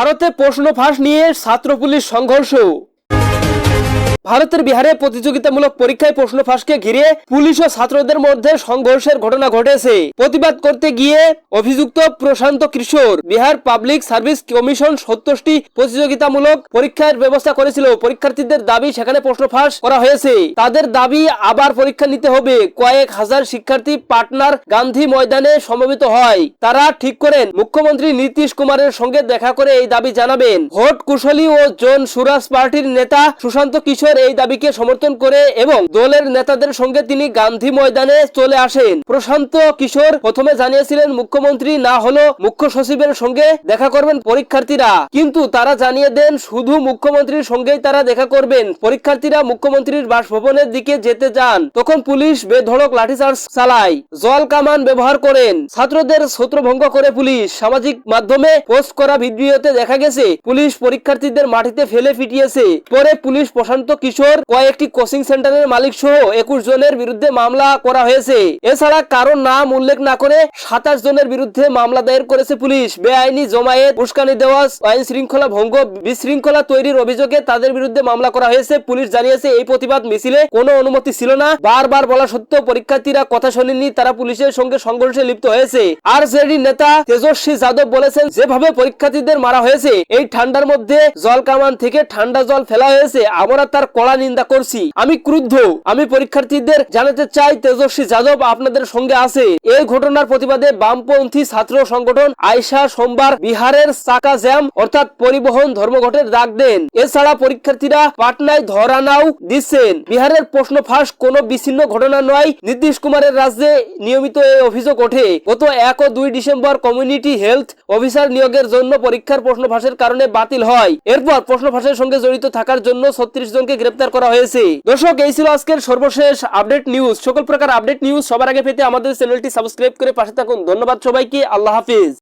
ভারতে প্রশ্ন ফাঁস নিয়ে ছাত্র পুলিশ সংঘর্ষ ভারতের বিহারে প্রতিযোগিতামূলক পরীক্ষায় প্রশ্ন ফাঁসকে ঘিরে পুলিশ ও ছাত্রদের মধ্যে সংঘর্ষের ঘটনা ঘটেছে। প্রতিবাদ করতে গিয়ে অভিযুক্ত Prashant Kishor Bihar public service commission সত্তরটি প্রতিযোগিতামূলক পরীক্ষার ব্যবস্থা করেছিল। পরীক্ষার্থীদের দাবি, সেখানে প্রশ্ন ফাঁস করা হয়েছে। তাদের দাবি, আবার পরীক্ষা নিতে হবে। কয়েক হাজার শিক্ষার্থী পাটনার গান্ধী ময়দানে সমবেত হয়। তারা ঠিক করেন। মুখ্যমন্ত্রী নীতিশ কুমারের সঙ্গে দেখা করে এই দাবি জানাবেন। ভোট কুশলী ও জন সুরাজ পার্টির নেতা সুশান্ত কিশোর এই দাবিকে সমর্থন করে এবং দলের নেতাদের সঙ্গে তিনি গান্ধী ময়দানে চলে আসেন। প্রশান্ত কিশোর প্রথমে জানিয়েছিলেন, মুখ্যমন্ত্রী না হলো মুখ্য সচিবের সঙ্গে দেখা করবেন পরীক্ষার্থীরা। কিন্তু তারা জানিয়ে দেন, শুধু মুখ্যমন্ত্রীর সঙ্গেই তারা দেখা করবেন। পরীক্ষার্থীরা মুখ্যমন্ত্রীর বাসভবনের দিকে যেতে যান। তখন পুলিশ বেধড়ক লাঠিচার্জ চালায়। জল কামান ব্যবহার করেন। ছাত্রদের ছত্রভঙ্গ করে পুলিশ। সামাজিক মাধ্যমে পোস্ট করা ভিডিওতে দেখা গেছে, পুলিশ পরীক্ষার্থীদের মাটিতে ফেলে ফিটিয়েছে পরে পুলিশ প্রশান্ত কিশোর কয়েকটি কোচিং সেন্টারের মালিক সহ একুশ জনের বিরুদ্ধে মামলা করা হয়েছে। এছাড়া কারও নাম উল্লেখ না করে সাতাশ জনের বিরুদ্ধে মামলা দায়ের করেছে পুলিশ। বেআইনি জমায়েত, উস্কানি দেওয়া, আইন শৃঙ্খলা ভঙ্গ, বিশৃঙ্খলা তৈরির অভিযোগে তাদের বিরুদ্ধে মামলা করা হয়েছে। পুলিশ জানিয়েছে, এই প্রতিবাদ মিছিলে কোনো অনুমতি ছিল না। বারবার বলা সত্ত্বেও পরীক্ষার্থীরা কথা শোনেনি তারা পুলিশের সঙ্গে সংঘর্ষে লিপ্ত হয়েছে। আর জেডি নেতা তেজস্বী যাদব বলেছেন, যেভাবে পরীক্ষার্থীদের মারা হয়েছে, এই ঠান্ডার মধ্যে জল কামান থেকে ঠান্ডা জল ফেলা হয়েছে, আমরা তার কড়া নিন্দা করছি। আমি ক্রুদ্ধ। আমি পরীক্ষার্থীদের জানাতে চাই, তেজস্বী যাদব আপনাদের সঙ্গে আছে। এই ঘটনার প্রতিবাদে বামপন্থী ছাত্র সংগঠন আয়সা সোমবার বিহারের চাকা জ্যাম, অর্থাৎ পরিবহন ধর্মঘটের ডাক দেন। এছাড়া পরীক্ষার্থীরা পাটনায় ধরানাও দিচ্ছেন। বিহারের প্রশ্ন ফাঁস কোনো বিচ্ছিন্ন ঘটনা নয়, নীতিশ কুমারের রাজ্যে নিয়মিত এই অভিযোগ ওঠে। গত এক ও দুই ডিসেম্বর কমিউনিটি হেলথ অফিসার নিয়োগের জন্য পরীক্ষার প্রশ্ন ফাঁসের কারণে বাতিল হয়। এরপর প্রশ্ন ফাঁসের সঙ্গে জড়িত থাকার জন্য ছত্রিশ জনকে গ্রেপ্তার করা হয়েছে। দর্শক, এই ছিল আজকের সর্বশেষ আপডেট নিউজ। সকল প্রকার আপডেট নিউজ সবার আগে পেতে আমাদের চ্যানেলটি সাবস্ক্রাইব করে পাশে থাকুন। ধন্যবাদ সবাইকে। আল্লাহ হাফিজ।